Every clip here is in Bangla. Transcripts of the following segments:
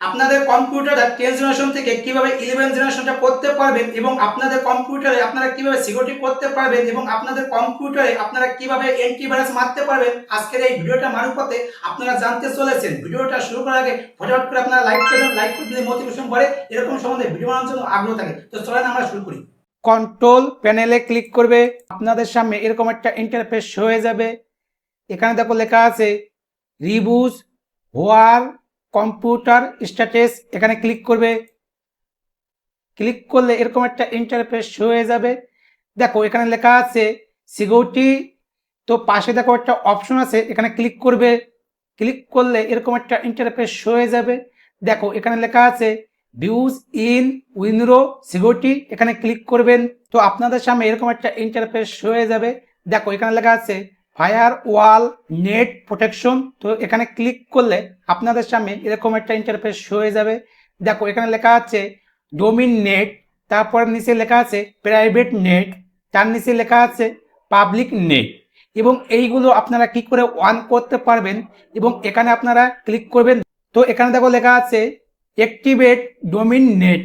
আপনাদের কম্পিউটারটা টেন জেনারেশন থেকে কীভাবে ইলেভেন জেনারেশনটা করতে পারবেন এবং আপনাদের কম্পিউটারে আপনারা কীভাবে সিকিউরিটি করতে পারবেন এবং আপনাদের কম্পিউটারে আপনারা কীভাবে অ্যান্টিভাইরাস মারতে পারবেন, আজকের এই ভিডিওটা মারুপথে আপনারা জানতে চলেছেন। ভিডিওটা শুরু করার আগে ফটাফট করে আপনারা লাইক করবেন লাইক করে দিলে মোটিভেশন করে এরকম সম্বন্ধে ভিডিও বানানোর জন্য আগ্রহ থাকে। তো চলেন আমরা শুরু করি। কন্ট্রোল প্যানেলে ক্লিক করবে, আপনাদের সামনে এরকম একটা ইন্টারফেস হয়ে যাবে। এখানে দেখো লেখা আছে, রিবুজ, হোয়ার কম্পিউটার স্ট্যাটাস, এখানে ক্লিক করবে। ক্লিক করলে এরকম একটা ইন্টারফেস হয়ে যাবে। দেখো, এখানে লেখা আছে সিকিউরিটি তো পাশে দেখো একটা অপশন আছে, এখানে ক্লিক করবে। ক্লিক করলে এরকম একটা ইন্টারফেস হয়ে যাবে। দেখো, এখানে লেখা আছে ভিউজ ইন উইন্ডো সিকিউরিটি এখানে ক্লিক করবেন। তো আপনাদের সামনে এরকম একটা ইন্টারফেস হয়ে যাবে। দেখো, এখানে লেখা আছে ফায়ার ওয়াল, নেট প্রোটেকশন। তো এখানে ক্লিক করলে আপনাদের সামনে এরকম একটা ইন্টারফেস হয়ে যাবে। দেখো, এখানে লেখা আছে ডোমিন নেট, তারপর নিচে লেখা আছে প্রাইভেট নেট, তার নিচে লেখা আছে পাবলিক নেট। এবং এইগুলো আপনারা কি করে অন করতে পারবেন এবং এখানে আপনারা ক্লিক করবেন। তো এখানে দেখো লেখা আছে অ্যাক্টিভেট ডোমিন নেট।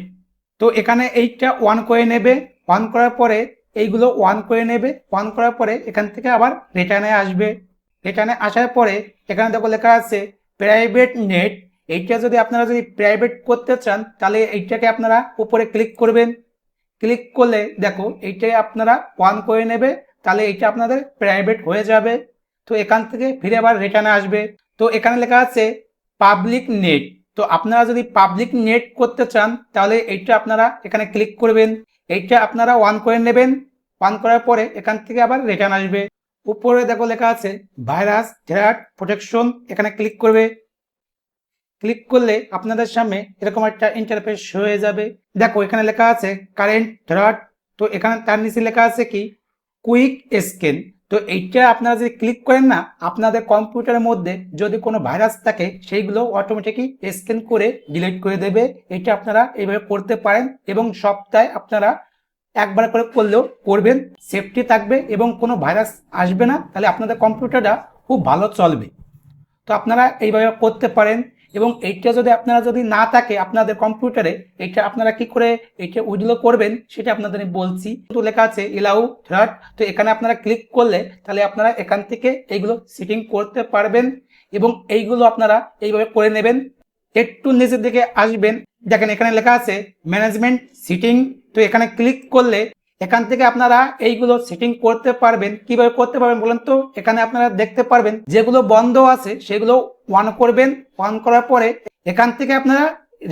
তো এখানে এইটা অন করে নেবে। অন করার পরে এইগুলো অন করে নেবে। অন করার পরে এখান থেকে আবার রিটার্নে আসবে। রিটার্নে আসার পরে এখানে দেখো লেখা আছে প্রাইভেট নেট এইটা যদি আপনারা যদি প্রাইভেট করতে চান, তাহলে এইটাকে আপনারা উপরে ক্লিক করবেন। ক্লিক করলে দেখো এইটাই আপনারা অন করে নেবে, তাহলে এইটা আপনাদের প্রাইভেট হয়ে যাবে। তো এখান থেকে ফিরে আবার রিটার্নে আসবে। তো এখানে লেখা আছে পাবলিক নেট তো আপনারা যদি পাবলিক নেট করতে চান, তাহলে এইটা আপনারা এখানে ক্লিক করবেন। এইটা আপনারা ওয়ান করে নেবেন ওয়ান করার পরে এখান থেকে আবার রিটার্ন আসবে। উপরে দেখো লেখা আছে, ভাইরাস থ্রেট প্রোটেকশন এখানে ক্লিক করবে। ক্লিক করলে আপনাদের সামনে এরকম একটা ইন্টারফেস হয়ে যাবে। দেখো এখানে লেখা আছে কারেন্ট থ্রেট তো এখানে তার নিচে লেখা আছে কি কুইক স্ক্যান তো এইটা আপনারা যদি ক্লিক করেন না, আপনাদের কম্পিউটারের মধ্যে যদি কোনো ভাইরাস থাকে, সেইগুলো অটোমেটিকই স্ক্যান করে ডিলিট করে দেবে। এটা আপনারা এইভাবে করতে পারেন এবং সপ্তাহে আপনারা একবার করে করলেও করবেন সেফটি থাকবে এবং কোনো ভাইরাস আসবে না, তাহলে আপনাদের কম্পিউটারটা খুব ভালো চলবে। তো আপনারা এইভাবে করতে পারেন এবং এইটা যদি আপনারা যদি না থাকে আপনাদের কম্পিউটারে, এইটা আপনারা কি করে এইটা উইডলো করবেন সেটা আপনাদের আমি বলছি। তো লেখা আছে এলাউ থ্রাট, তো এখানে আপনারা ক্লিক করলে তাহলে আপনারা এখান থেকে এইগুলো সেটিং করতে পারবেন এবং এইগুলো আপনারা এইভাবে করে নেবেন। একটু নিচের দিকে আসবেন, দেখেন এখানে লেখা আছে ম্যানেজমেন্ট সিটিং তো এখানে ক্লিক করলে এখান থেকে আপনারা এইগুলো সেটিং করতে পারবেন। কীভাবে করতে পারবেন বলেন তো? এখানে আপনারা দেখতে পারবেন যেগুলো বন্ধ আছে সেগুলো অন করবেন। অন করার পরে এখান থেকে আপনারা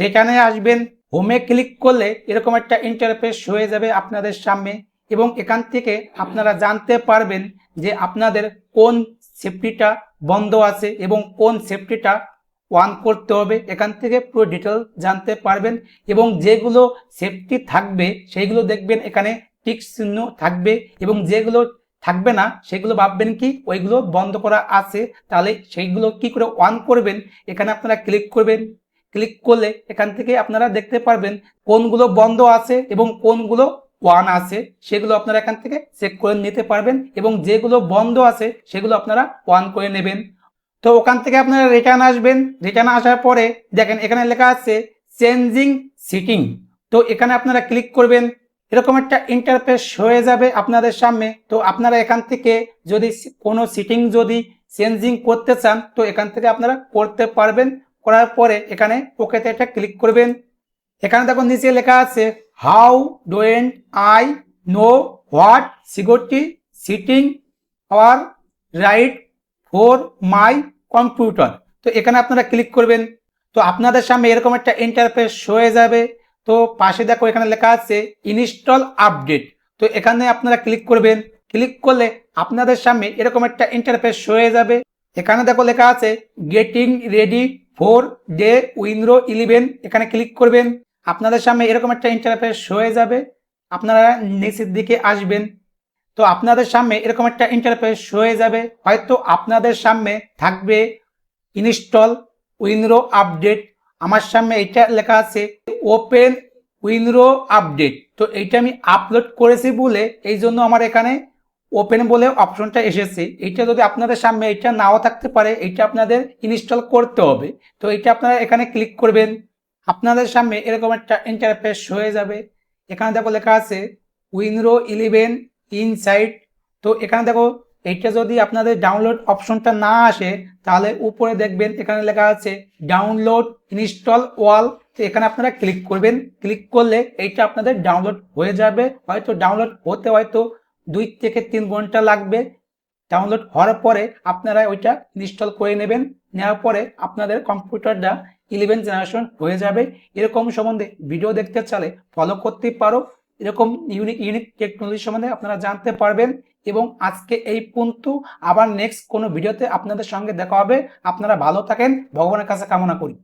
রিটার্নে আসবেন। হোমে ক্লিক করলে এরকম একটা ইন্টারফেস হয়ে যাবে আপনাদের সামনে এবং এখান থেকে আপনারা জানতে পারবেন যে আপনাদের কোন সেফটিটা বন্ধ আছে এবং কোন সেফটিটা অন করতে হবে, এখান থেকে পুরো ডিটেল জানতে পারবেন এবং যেগুলো সেফটি থাকবে, সেইগুলো দেখবেন এখানে টিক চিহ্ন থাকবে এবং যেগুলো থাকবে না, সেগুলো ভাববেন কি, ওইগুলো বন্ধ করা আছে, তাহলে সেইগুলো কি করে অন করবেন, এখানে আপনারা ক্লিক করবেন। ক্লিক করলে এখান থেকে আপনারা দেখতে পারবেন কোনগুলো বন্ধ আছে এবং কোনগুলো ওয়ান আছে, সেগুলো আপনারা এখান থেকে চেক করে নিতে পারবেন এবং যেগুলো বন্ধ আছে, সেগুলো আপনারা ওয়ান করে নেবেন। তো ওখান থেকে আপনারা রিটার্ন আসবেন। রিটার্ন আসার পরে দেখেন এখানে লেখা আছে চেঞ্জিং সিটিং তো এখানে আপনারা ক্লিক করবেন। এরকম একটা ইন্টারফেস হয়ে যাবে আপনাদের সামনে। তো আপনারা এখান থেকে যদি কোনো সিটিং যদি চেঞ্জিং করতে চান, তো এখান থেকে আপনারা করতে পারবেন। করার পরে এখানে ওকেতে একটা ক্লিক করবেন। এখানে দেখুন নিচে লেখা আছে how don't I know what security setting are right for my computer. তো এখানে আপনারা ক্লিক করবেন। তো আপনাদের সামনে এরকম একটা ইন্টারফেস হয়ে যাবে। তো পাশে দেখো এখানে লেখা আছে ইনস্টল আপডেট তো এখানে আপনারা ক্লিক করবেন। ক্লিক করলে আপনাদের সামনে এরকম একটা ইন্টারফেস হয়ে যাবে। এখানে দেখো লেখা আছে getting ready for the window eleven এখানে ক্লিক করবেন। আপনাদের সামনে এরকম একটা ইন্টারফেস হয়ে যাবে। আপনারা নিচের দিকে আসবেন। তো আপনাদের সামনে এরকম একটা ইন্টারফেস হয়ে যাবে। হয়তো আপনাদের সামনে থাকবে ইনস্টল উইন্ডো আপডেট আমার সামনে এটা লেখা আছে ওপেন উইন্ডো আপডেট তো এইটা আমি আপলোড করেছি বলে এই জন্য আমার এখানে ওপেন বলে অপশনটা এসেছে। এইটা যদি আপনাদের সামনে এটা নাও থাকতে পারে, এইটা আপনাদের ইনস্টল করতে হবে। তো এটা আপনারা এখানে ক্লিক করবেন। আপনাদের সামনে এরকম একটা ইন্টারফেস হয়ে যাবে। এখানে দেখো লেখা আছে উইনরো ইলেভেন ইনসাইট তো এখানে দেখো, এইটা যদি আপনাদের ডাউনলোড অপশনটা না আসে, তাহলে উপরে দেখবেন এখানে লেখা আছে ডাউনলোড ইনস্টল ওয়াল তো এখানে আপনারা ক্লিক করবেন। ক্লিক করলে এইটা আপনাদের ডাউনলোড হয়ে যাবে। হয়তো ডাউনলোড হতে হয়তো দুই থেকে তিন ঘণ্টা লাগবে। ডাউনলোড হওয়ার পরে আপনারা ওইটা ইনস্টল করে নেবেন। নেওয়ার পরে আপনাদের কম্পিউটারটা ইলেভেন জেনারেশন হয়ে যাবে। এরকম সম্বন্ধে ভিডিও দেখতে চালে ফলো করতে পারো। এরকম ইউনিক ইউনিক টেকনোলজি সম্বন্ধে আপনারা জানতে পারবেন এবং আজকে এই পন্তু আবার নেক্সট কোনো ভিডিওতে আপনাদের সঙ্গে দেখা হবে। আপনারা ভালো থাকেন। ভগবানের কাছে কামনা করি।